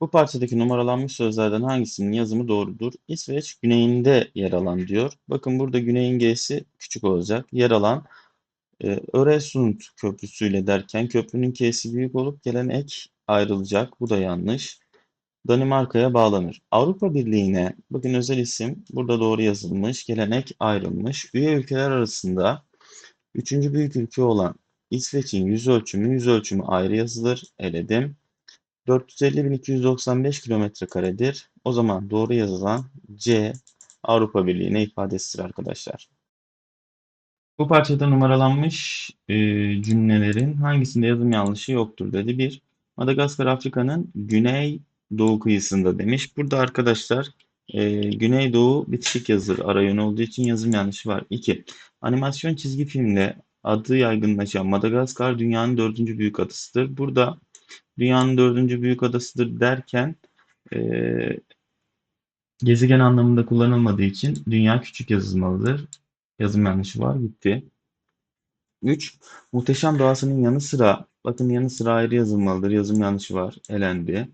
Bu parçadaki numaralanmış sözlerden hangisinin yazımı doğrudur? İsveç güneyinde yer alan diyor. Bakın burada güneyin G'si küçük olacak. Yer alan e, Öresund köprüsüyle derken köprünün K'si büyük olup gelen ek ayrılacak. Bu da yanlış. Danimarka'ya bağlanır. Avrupa Birliği'ne bakın özel isim burada doğru yazılmış. Gelen ek ayrılmış. Üye ülkeler arasında üçüncü büyük ülke olan İsveç'in yüz ölçümü yüz ölçümü ayrı yazılır. Eledim. 450.295 kilometre karedir. O zaman doğru yazılan C Avrupa Birliği'ne ifadesidir arkadaşlar. Bu parçada numaralanmış e, cümlelerin hangisinde yazım yanlışı yoktur dedi. 1. Madagaskar Afrika'nın güney doğu kıyısında demiş. Burada arkadaşlar e, güneydoğu bitişik yazılır ara yön olduğu için yazım yanlışı var. 2. Animasyon çizgi filmle adı yaygınlaşan Madagaskar dünyanın dördüncü büyük adasıdır. Burada dünyanın dördüncü büyük adasıdır derken e, gezegen anlamında kullanılmadığı için dünya küçük yazılmalıdır. Yazım yanlışı var. Gitti. 3. Muhteşem doğasının yanı sıra bakın yanı sıra ayrı yazılmalıdır. Yazım yanlışı var. Elendi.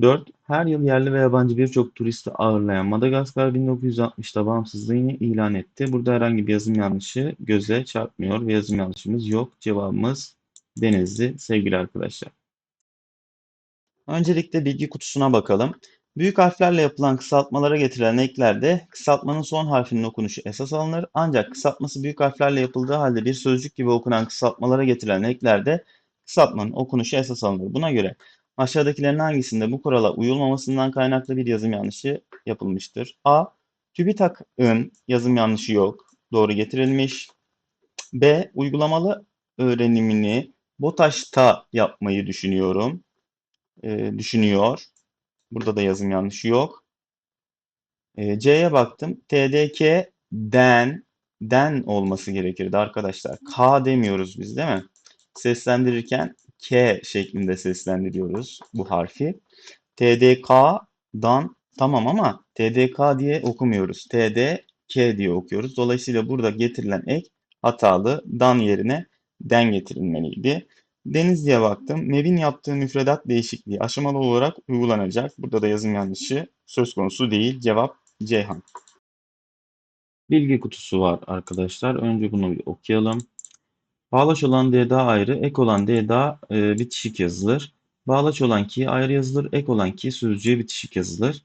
4. Her yıl yerli ve yabancı birçok turisti ağırlayan Madagaskar 1960'da bağımsızlığını ilan etti. Burada herhangi bir yazım yanlışı göze çarpmıyor ve yazım yanlışımız yok. Cevabımız Denizli sevgili arkadaşlar. Öncelikle bilgi kutusuna bakalım. Büyük harflerle yapılan kısaltmalara getirilen eklerde kısaltmanın son harfinin okunuşu esas alınır. Ancak kısaltması büyük harflerle yapıldığı halde bir sözcük gibi okunan kısaltmalara getirilen eklerde kısaltmanın okunuşu esas alınır. Buna göre aşağıdakilerin hangisinde bu kurala uyulmamasından kaynaklı bir yazım yanlışı yapılmıştır? A. TÜBİTAK'ın yazım yanlışı yok. Doğru getirilmiş. B. Uygulamalı öğrenimini BOTAŞ'ta yapmayı düşünüyorum. Ee, düşünüyor. Burada da yazım yanlışı yok. E, C'ye baktım. TDK den den olması gerekirdi arkadaşlar. K demiyoruz biz değil mi? Seslendirirken K şeklinde seslendiriyoruz bu harfi. TDK'dan tamam ama TDK diye okumuyoruz. TDK diye okuyoruz. Dolayısıyla burada getirilen ek hatalı dan yerine den getirilmeliydi. Denizli'ye baktım. MEB'in yaptığı müfredat değişikliği aşamalı olarak uygulanacak. Burada da yazım yanlışı söz konusu değil. Cevap Ceyhan. Bilgi kutusu var arkadaşlar. Önce bunu bir okuyalım. Bağlaç olan D daha ayrı, ek olan D daha e, bitişik yazılır. Bağlaç olan ki ayrı yazılır, ek olan ki sözcüğe bitişik yazılır.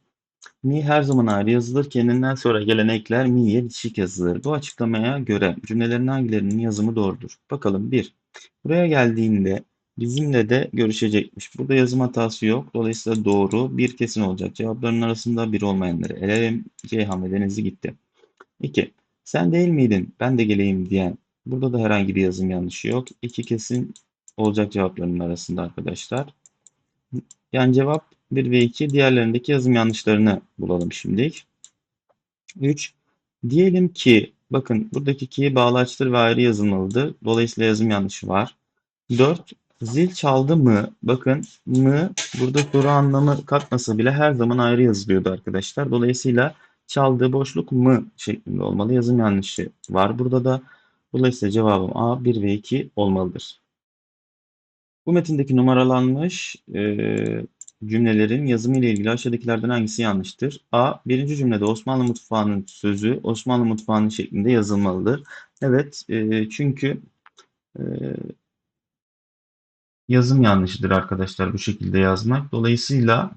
Mi her zaman ayrı yazılır. Kendinden sonra gelen ekler mi'ye bitişik yazılır. Bu açıklamaya göre cümlelerin hangilerinin yazımı doğrudur? Bakalım 1. Buraya geldiğinde bizimle de görüşecekmiş. Burada yazım hatası yok. Dolayısıyla doğru bir kesin olacak. Cevapların arasında bir olmayanları elerim. Ceyhan ve Denizli gitti. 2. Sen değil miydin? Ben de geleyim diyen. Burada da herhangi bir yazım yanlışı yok. İki kesin olacak cevapların arasında arkadaşlar. Yani cevap 1 ve 2 diğerlerindeki yazım yanlışlarını bulalım şimdilik. 3. Diyelim ki bakın buradaki ki bağlaçtır ve ayrı yazılmalıdır. Dolayısıyla yazım yanlışı var. 4. Zil çaldı mı? Bakın mı burada soru anlamı katmasa bile her zaman ayrı yazılıyordu arkadaşlar. Dolayısıyla çaldığı boşluk mı şeklinde olmalı. Yazım yanlışı var burada da. Dolayısıyla cevabım A 1 ve 2 olmalıdır. Bu metindeki numaralanmış e, cümlelerin yazımı ile ilgili aşağıdakilerden hangisi yanlıştır? A. Birinci cümlede Osmanlı mutfağının sözü Osmanlı mutfağının şeklinde yazılmalıdır. Evet e, çünkü e, yazım yanlışıdır arkadaşlar bu şekilde yazmak. Dolayısıyla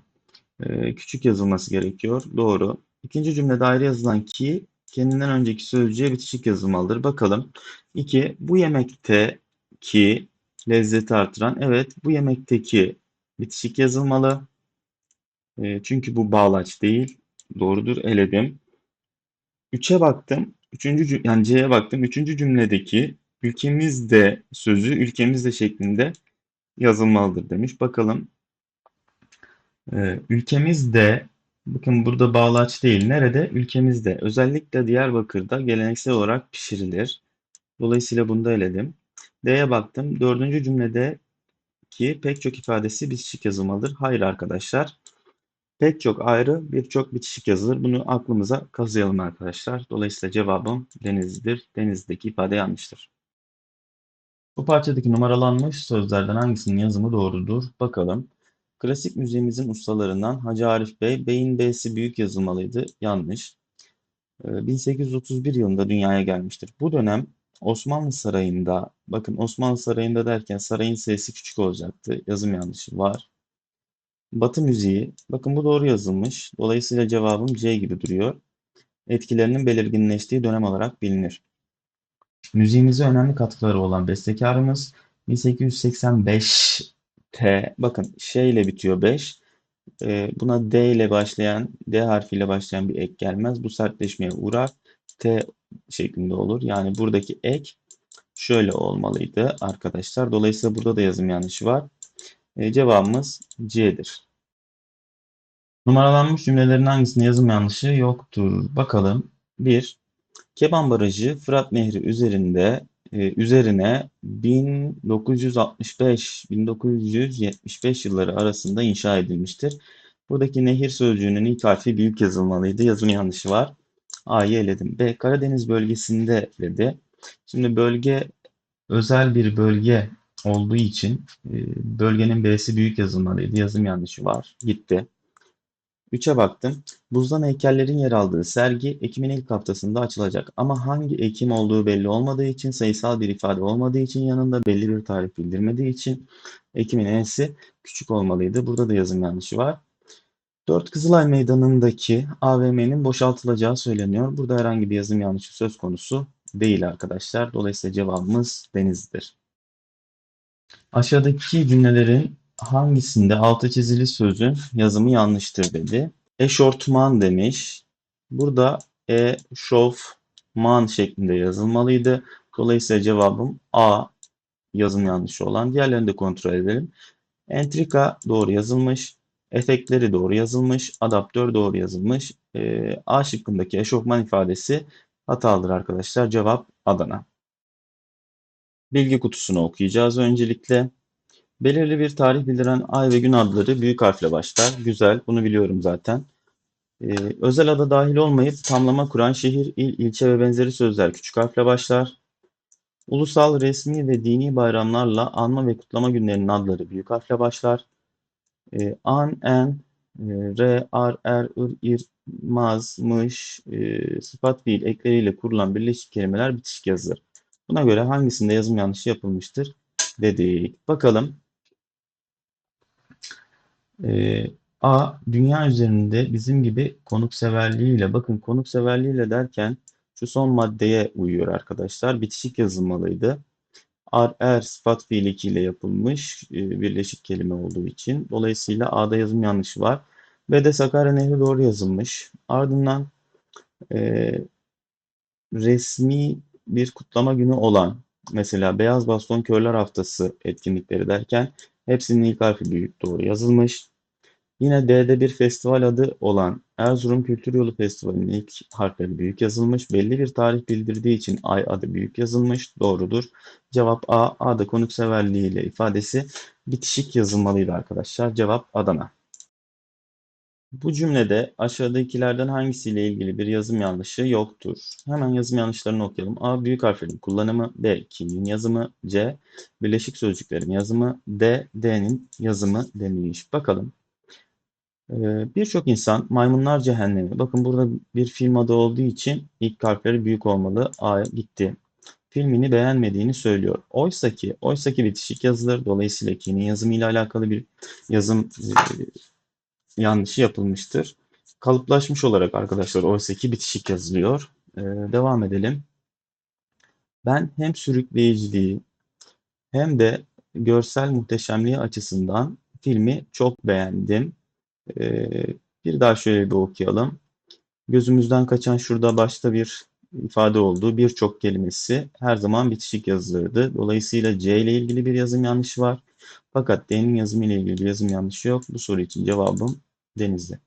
e, küçük yazılması gerekiyor. Doğru. İkinci cümlede ayrı yazılan ki kendinden önceki sözcüğe bitişik yazılmalıdır. Bakalım. 2. Bu yemekte ki lezzeti artıran. Evet bu yemekteki bitişik yazılmalı. E, çünkü bu bağlaç değil. Doğrudur. Eledim. 3'e baktım. Üçüncü, yani C'ye baktım. Üçüncü cümledeki ülkemizde sözü ülkemizde şeklinde yazılmalıdır demiş. Bakalım. E, ülkemizde bakın burada bağlaç değil. Nerede? Ülkemizde. Özellikle Diyarbakır'da geleneksel olarak pişirilir. Dolayısıyla bunu da eledim. D'ye baktım. Dördüncü cümlede ki pek çok ifadesi bitişik yazılmalıdır. Hayır arkadaşlar. Pek çok ayrı, birçok bitişik yazılır. Bunu aklımıza kazıyalım arkadaşlar. Dolayısıyla cevabım Denizli'dir. Denizli'deki ifade yanlıştır. Bu parçadaki numaralanmış sözlerden hangisinin yazımı doğrudur? Bakalım. Klasik müziğimizin ustalarından Hacı Arif Bey, Bey'in B'si büyük yazılmalıydı. Yanlış. Ee, 1831 yılında dünyaya gelmiştir. Bu dönem Osmanlı Sarayı'nda, bakın Osmanlı Sarayı'nda derken sarayın sesi küçük olacaktı. Yazım yanlışı var. Batı müziği, bakın bu doğru yazılmış. Dolayısıyla cevabım C gibi duruyor. Etkilerinin belirginleştiği dönem olarak bilinir. Müziğimize önemli katkıları olan bestekarımız 1885'te, bakın şey ile bitiyor 5. Ee, buna D ile başlayan, D harfiyle başlayan bir ek gelmez. Bu sertleşmeye uğrar. T şeklinde olur. Yani buradaki ek şöyle olmalıydı arkadaşlar. Dolayısıyla burada da yazım yanlışı var. Ee, cevabımız C'dir. Numaralanmış cümlelerin hangisinde yazım yanlışı yoktur? Bakalım. 1. Keban Barajı Fırat Nehri üzerinde e, üzerine 1965-1975 yılları arasında inşa edilmiştir. Buradaki nehir sözcüğünün ilk harfi büyük yazılmalıydı. Yazım yanlışı var. A'yı eledim. B. Karadeniz bölgesinde dedi. Şimdi bölge özel bir bölge olduğu için e, bölgenin B'si büyük yazılmalıydı. Yazım yanlışı var. Gitti. 3'e baktım. Buzdan heykellerin yer aldığı sergi Ekim'in ilk haftasında açılacak. Ama hangi Ekim olduğu belli olmadığı için, sayısal bir ifade olmadığı için, yanında belli bir tarih bildirmediği için Ekim'in E'si küçük olmalıydı. Burada da yazım yanlışı var. 4 Kızılay Meydanı'ndaki AVM'nin boşaltılacağı söyleniyor. Burada herhangi bir yazım yanlışı söz konusu değil arkadaşlar. Dolayısıyla cevabımız Denizli'dir. Aşağıdaki cümlelerin hangisinde altı çizili sözün yazımı yanlıştır dedi. Eşortman demiş. Burada eşofman şeklinde yazılmalıydı. Dolayısıyla cevabım A yazım yanlışı olan. Diğerlerini de kontrol edelim. Entrika doğru yazılmış. Efektleri doğru yazılmış. Adaptör doğru yazılmış. E, A şıkkındaki eşofman ifadesi hatalıdır arkadaşlar. Cevap Adana. Bilgi kutusunu okuyacağız öncelikle. Belirli bir tarih bildiren ay ve gün adları büyük harfle başlar. Güzel, bunu biliyorum zaten. Ee, özel ada dahil olmayıp tamlama kuran şehir, il, ilçe ve benzeri sözler küçük harfle başlar. Ulusal, resmi ve dini bayramlarla anma ve kutlama günlerinin adları büyük harfle başlar. Ee, an, en, e, re, ar, er, ır, ir, maz, mış, e, sıfat fiil ekleriyle kurulan birleşik kelimeler bitişik yazılır. Buna göre hangisinde yazım yanlışı yapılmıştır dedik. Bakalım. Ee, A. Dünya üzerinde bizim gibi konukseverliğiyle, bakın konukseverliğiyle derken şu son maddeye uyuyor arkadaşlar. Bitişik yazılmalıydı. Ar, er, sıfat fiil ile yapılmış e, birleşik kelime olduğu için. Dolayısıyla A'da yazım yanlışı var. B'de Sakarya Nehri doğru yazılmış. Ardından e, resmi bir kutlama günü olan mesela Beyaz Baston Körler Haftası etkinlikleri derken hepsinin ilk harfi büyük doğru yazılmış. Yine D'de bir festival adı olan Erzurum Kültür Yolu Festivali'nin ilk harfleri büyük yazılmış. Belli bir tarih bildirdiği için ay adı büyük yazılmış. Doğrudur. Cevap A. A'da konukseverliği ile ifadesi bitişik yazılmalıydı arkadaşlar. Cevap Adana. Bu cümlede aşağıdakilerden hangisiyle ilgili bir yazım yanlışı yoktur? Hemen yazım yanlışlarını okuyalım. A. Büyük harflerin kullanımı. B. Ki'nin yazımı. C. Birleşik sözcüklerin yazımı. D. D'nin yazımı demiş. Bakalım. Ee, Birçok insan maymunlar cehennemi. Bakın burada bir film adı olduğu için ilk harfleri büyük olmalı. A gitti. Filmini beğenmediğini söylüyor. Oysa ki, oysa ki bitişik yazılır. Dolayısıyla ki'nin yazımıyla alakalı bir yazım e, yanlışı yapılmıştır. Kalıplaşmış olarak arkadaşlar oysa ki bitişik yazılıyor. Ee, devam edelim. Ben hem sürükleyiciliği hem de görsel muhteşemliği açısından filmi çok beğendim. Ee, bir daha şöyle bir okuyalım. Gözümüzden kaçan şurada başta bir ifade olduğu birçok kelimesi her zaman bitişik yazılırdı. Dolayısıyla C ile ilgili bir yazım yanlışı var. Fakat D'nin yazımı ile ilgili bir yazım yanlışı yok. Bu soru için cevabım Denizli.